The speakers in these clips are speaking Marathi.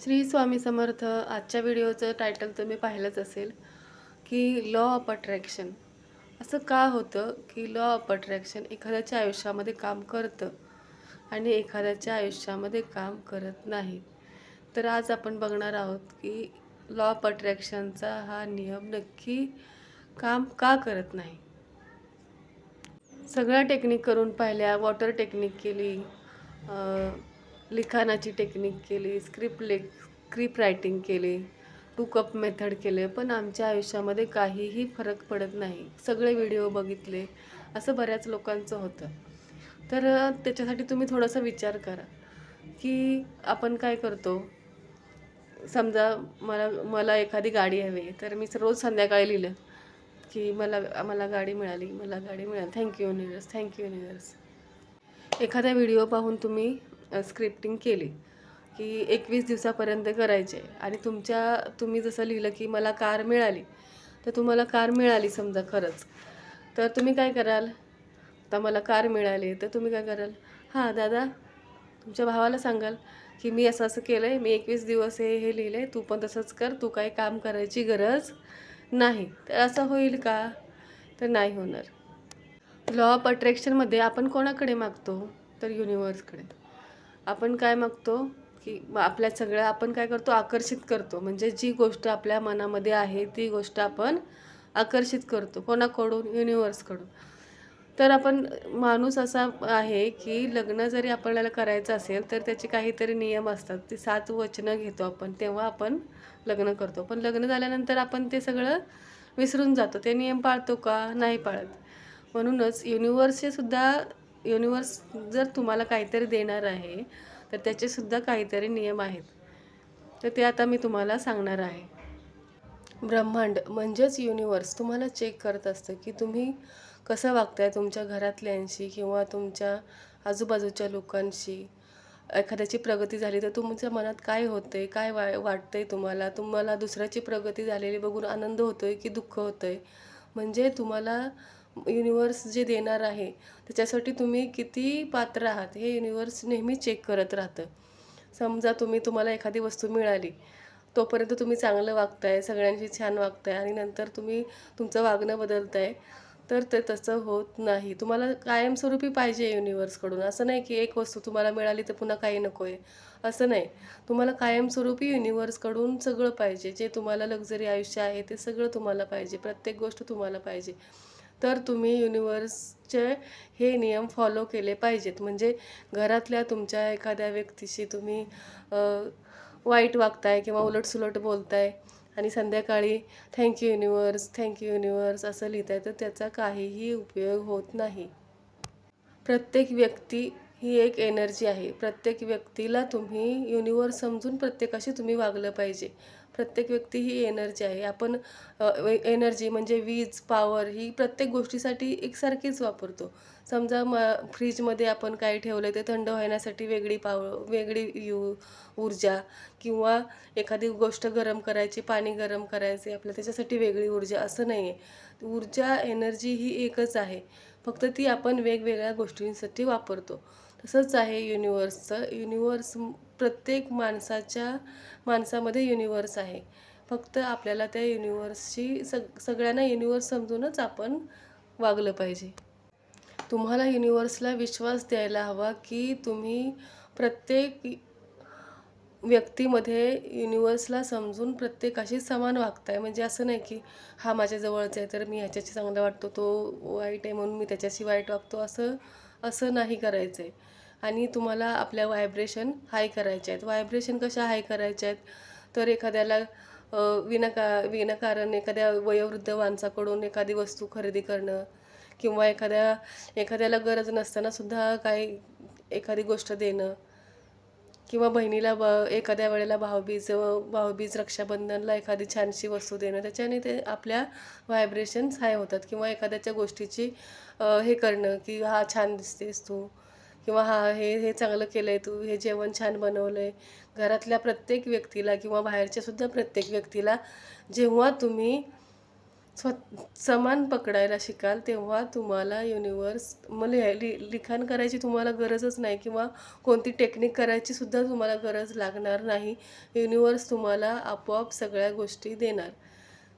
श्री स्वामी समर्थ आजच्या व्हिडिओचं टायटल तुम्ही पाहिलंच असेल की लॉ ऑफ अट्रॅक्शन असं का होतं की लॉ ऑफ अट्रॅक्शन एखाद्याच्या आयुष्यामध्ये काम करतं आणि एखाद्याच्या आयुष्यामध्ये काम करत नाही? तर आज आपण बघणार आहोत की लॉ ऑफ अट्रॅक्शनचा हा नियम नक्की काम का करत नाही? सगळ्या टेक्निक करून पाहिल्या वॉटर टेक्निक केली लिखाणाची टेक्निक केली स्क्रिप्ट ले स्क्रिप्ट रायटिंग केली टू कप मेथड केले पण आमच्या आयुष्यामध्ये काहीही फरक पडत नाही. सगळे व्हिडिओ बघितले असं बऱ्याच लोकांचं होतं. तर त्याच्यासाठी तुम्ही थोडासा विचार करा की आपण काय करतो? समजा मला मला एखादी गाडी हवी आहे तर मी रोज संध्याकाळी लिहिलं की मला मला गाडी मिळाली मला गाडी मिळाली. Thank you universe thank you universe एखादा व्हिडिओ पाहून तुम्ही स्क्रिप्टिंग केली. की एकवीस दिवसापर्यंत करायचे. आणि तुमच्या तुम्ही जसं लिहिलं की मला कार मिळाली तर तुम्हाला कार मिळाली समजा खरंच. तर तुम्ही काय कराल? आता मला कार मिळाली तर तुम्ही काय कराल? हां दादा तुमच्या भावाला सांगाल की मी असं असं केलं आहे मी एकवीस दिवस हे हे लिहिलं आहे तू पण तसंच कर तू काही काम करायची गरज नाही. तर असं होईल का? तर नाही होणार. लॉ ऑफ अट्रॅक्शनमध्ये आपण कोणाकडे मागतो? तर युनिवर्सकडे आपण काय मागतो की आपल्या सगळ्या आपण काय करतो? आकर्षित करतो. म्हणजे जी गोष्ट आपल्या मनामध्ये आहे ती गोष्ट आपण आकर्षित करतो कोणाकडून? युनिवर्सकडून तर आपण माणूस असा आहे की लग्न जरी आपल्याला करायचं असेल तर त्याचे काहीतरी नियम असतात. ते सात वचनं घेतो आपण तेव्हा आपण लग्न करतो. पण लग्न झाल्यानंतर आपण ते सगळं विसरून जातो. ते नियम पाळतो का? नाही पाळत. म्हणूनच युनिवर्सचे सुद्धा युनिवर्स जर तुम्हाला काहीतरी देणार आहे तर त्याचेसुद्धा काहीतरी नियम आहेत. तर ते आता मी तुम्हाला सांगणार आहे. ब्रह्मांड म्हणजेच युनिवर्स तुम्हाला चेक करत असतं की तुम्ही कसं वागताय तुमच्या घरातल्यांशी किंवा तुमच्या आजूबाजूच्या लोकांशी. एखाद्याची प्रगती झाली तर तुमच्या मनात काय होतंय काय वा वाटतंय तुम्हाला? तुम्हाला दुसऱ्याची प्रगती झालेली बघून आनंद होतो आहे की दुःख होतं आहे म्हणजे तुम्हाला युनिवर्स जे देणार आहे त्याच्यासाठी तुम्ही किती पात्र आहात हे युनिवर्स नेहमी चेक करत राहतं. समजा तुम्ही तुम्हाला एखादी वस्तू मिळाली तोपर्यंत तुम्ही चांगलं वागताय सगळ्यांशी छान वागताय आणि नंतर तुम्ही तुमचं वागणं बदलताय तर ते तसं होत नाही. तुम्हाला कायमस्वरूपी पाहिजे युनिवर्सकडून असं नाही की एक वस्तू तुम्हाला मिळाली तर पुन्हा काही नको आहे असं नाही. तुम्हाला कायमस्वरूपी युनिवर्सकडून सगळं पाहिजे. जे तुम्हाला लक्झरी आयुष्य आहे ते सगळं तुम्हाला पाहिजे. प्रत्येक गोष्ट तुम्हाला पाहिजे. तर तुम्ही युनिवर्सचे हे नियम फॉलो केले पाहिजेत. म्हणजे घरातल्या तुमच्या एखाद्या व्यक्तीशी तुम्ही वाईट वागताय किंवा उलटसुलट बोलताय आणि संध्याकाळी थँक्यू युनिवर्स थँक्यू युनिवर्स असं लिहिताय तर त्याचा काहीही उपयोग होत नाही. प्रत्येक व्यक्ती ही एक एनर्जी आहे. प्रत्येक व्यक्तीला तुम्ही युनिवर्स समजून प्रत्येकाशी तुम्ही वागलं पाहिजे. प्रत्येक व्यक्ती ही एनर्जी आहे. आपण एनर्जी म्हणजे वीज पॉवर ही प्रत्येक गोष्टीसाठी एकसारखीच वापरतो. समजा म फ्रीजमध्ये आपण काय ठेवलं ते थंड होण्यासाठी वेगळी पाव वेगळी यू ऊर्जा किंवा एखादी गोष्ट गरम करायची पाणी गरम करायचे आपल्या त्याच्यासाठी वेगळी ऊर्जा असं नाही आहे ऊर्जा एनर्जी ही एकच आहे. फक्त ती आपण वेगवेगळ्या गोष्टींसाठी वापरतो. तसंच आहे युनिवर्सचं युनिवर्स प्रत्येक माणसाच्या माणसामध्ये युनिवर्स आहे. फक्त आपल्याला त्या युनिवर्सशी सग सगळ्यांना युनिवर्स समजूनच आपण वागलं पाहिजे. तुम्हाला युनिवर्सला विश्वास द्यायला हवा की तुम्ही प्रत्येक व्यक्तीमध्ये युनिवर्सला समजून प्रत्येकाशी समान वागताय. म्हणजे असं नाही की हा माझ्या जवळचा आहे तर मी ह्याच्याशी चांगला वाटतो तो वाईट आहे म्हणून मी त्याच्याशी वाईट वागतो. असं असं नाही करायचं आहे आणि तुम्हाला आपल्या व्हायब्रेशन हाय करायच्या आहेत. व्हायब्रेशन कशा हाय करायच्या आहेत? तर एखाद्याला विनाका विनाकारण एखाद्या वयोवृद्ध माणसाकडून एखादी वस्तू खरेदी करणं किंवा एखाद्या एखाद्याला गरज नसताना सुद्धा काही एखादी गोष्ट देणं किंवा बहिणीला ब एखाद्या वेळेला भाऊबीज भाऊबीज रक्षाबंधनला एखादी छानशी वस्तू देणं त्याच्याने ते आपल्या व्हायब्रेशन्स हाय होतात. किंवा एखाद्याच्या गोष्टीची हे करणं की हा छान दिसतेस तू किंवा हा हे हे चांगलं केलं आहे तू हे जेवण छान बनवलं आहे घरातल्या प्रत्येक व्यक्तीला किंवा बाहेरच्यासुद्धा प्रत्येक व्यक्तीला जेव्हा तुम्ही स्व समान पकडायला शिकाल तेव्हा तुम्हाला युनिवर्स मग लिहाय लि लिखाण करायची तुम्हाला गरजच नाही किंवा कोणती टेक्निक करायची सुद्धा तुम्हाला गरज लागणार नाही. युनिवर्स तुम्हाला आपोआप सगळ्या गोष्टी देणार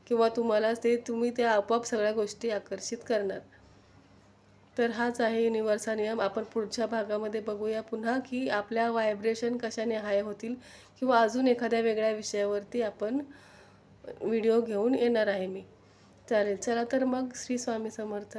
किंवा तुम्हाला ते तुम्ही त्या आपोआप सगळ्या गोष्टी आकर्षित करणार. तर हाच आहे युनिवर्सचा नियम. आपण पुढच्या भागामध्ये बघूया पुन्हा की आपल्या व्हायब्रेशन कशाने हाय होतील किंवा अजून एखाद्या वेगळ्या विषयावरती आपण व्हिडिओ घेऊन येणार आहे मी. चालेल. चला तर मग श्री स्वामी समर्थ.